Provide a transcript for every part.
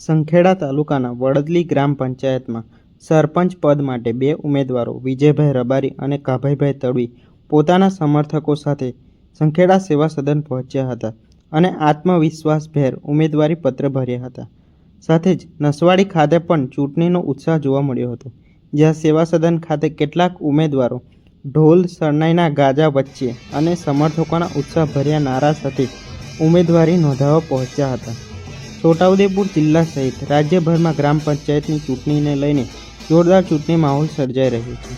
સંખેડા તાલુકાના વડદલી ગ્રામ પંચાયતમાં સરપંચ પદ માટે બે ઉમેદવારો વિજયભાઈ રબારી અને કાભાઈભાઈ તડવી પોતાના સમર્થકો સાથે સંખેડા સેવા સદન પહોંચ્યા હતા અને આત્મવિશ્વાસભેર ઉમેદવારી પત્ર ભર્યા હતા. સાથે જ નસવાડી ખાતે પણ ચૂંટણીનો ઉત્સાહ જોવા મળ્યો હતો, જ્યાં સેવા સદન ખાતે કેટલાક ઉમેદવારો ઢોલ શરણાઈના ગાજા વચ્ચે અને સમર્થકોના ઉત્સાહભર્યા નારા સાથે ઉમેદવારી નોંધાવવા પહોંચ્યા હતા. છોટાઉદેપુર જિલ્લા સહિત રાજ્યભરમાં ગ્રામ પંચાયતની ચૂંટણીને લઈને જોરદાર ચૂંટણી માહોલ સર્જાઈ રહ્યો છે.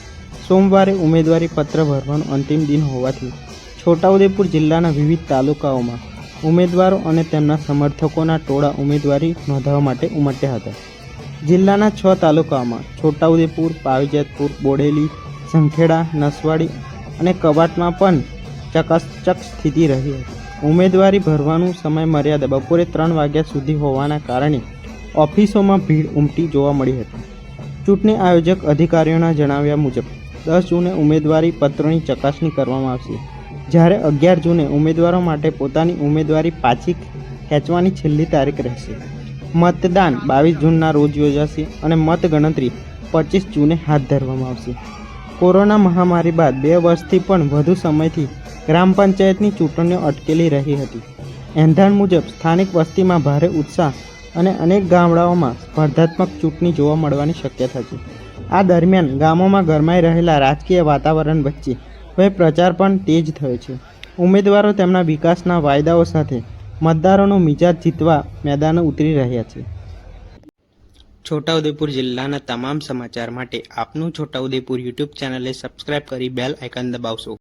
સોમવારે ઉમેદવારી પત્ર ભરવાનું અંતિમ દિન હોવાથી છોટાઉદેપુર જિલ્લાના વિવિધ તાલુકાઓમાં ઉમેદવારો અને તેમના સમર્થકોના ટોળા ઉમેદવારી નોંધાવવા માટે ઉમટ્યા હતા. જિલ્લાના છ તાલુકાઓમાં છોટાઉદેપુર, પાવીજતપુર, બોડેલી સંખેડા નસવાડી અને કવાટમાં પણ ચકાચક સ્થિતિ રહી હતી. ઉમેદવારી ભરવાનું સમય મર્યાદા બપોરે ત્રણ વાગ્યા સુધી હોવાના કારણે ઓફિસોમાં ભીડ ઉમટી જોવા મળી હતી. ચૂંટણી આયોજક અધિકારીઓના જણાવ્યા મુજબ, દસ જૂને ઉમેદવારી પત્રોની ચકાસણી કરવામાં આવશે. જ્યારે અગિયાર જૂને ઉમેદવારો માટે પોતાની ઉમેદવારી પાછી ખેંચવાની છેલ્લી તારીખ રહેશે. મતદાન બાવીસ જૂનના રોજ યોજાશે અને મતગણતરી પચીસ જૂને હાથ ધરવામાં આવશે. કોરોના મહામારી બાદ બે વર્ષથી પણ વધુ સમયથી ગ્રામ પંચાયતની ચૂંટણીઓ અટકેલી રહી હતી. એંધાણ મુજબ સ્થાનિક વસ્તીમાં ભારે ઉત્સાહ અને અનેક ગામડાઓમાં સ્પર્ધાત્મક ચૂંટણી જોવા મળવાની શક્યતા છે. આ દરમિયાન ગામોમાં ગરમાઈ રહેલા રાજકીય વાતાવરણ વચ્ચે હવે પ્રચાર પણ તેજ થયો છે. ઉમેદવારો તેમના વિકાસના વાયદાઓ સાથે મતદારોનો મિજાજ જીતવા મેદાને ઉતરી રહ્યા છે. છોટાઉદેપુર જિલ્લાના તમામ સમાચાર માટે આપનું છોટાઉદેપુર યુટ્યુબ ચેનલે સબસ્ક્રાઇબ કરી બેલ આઇકન દબાવશો.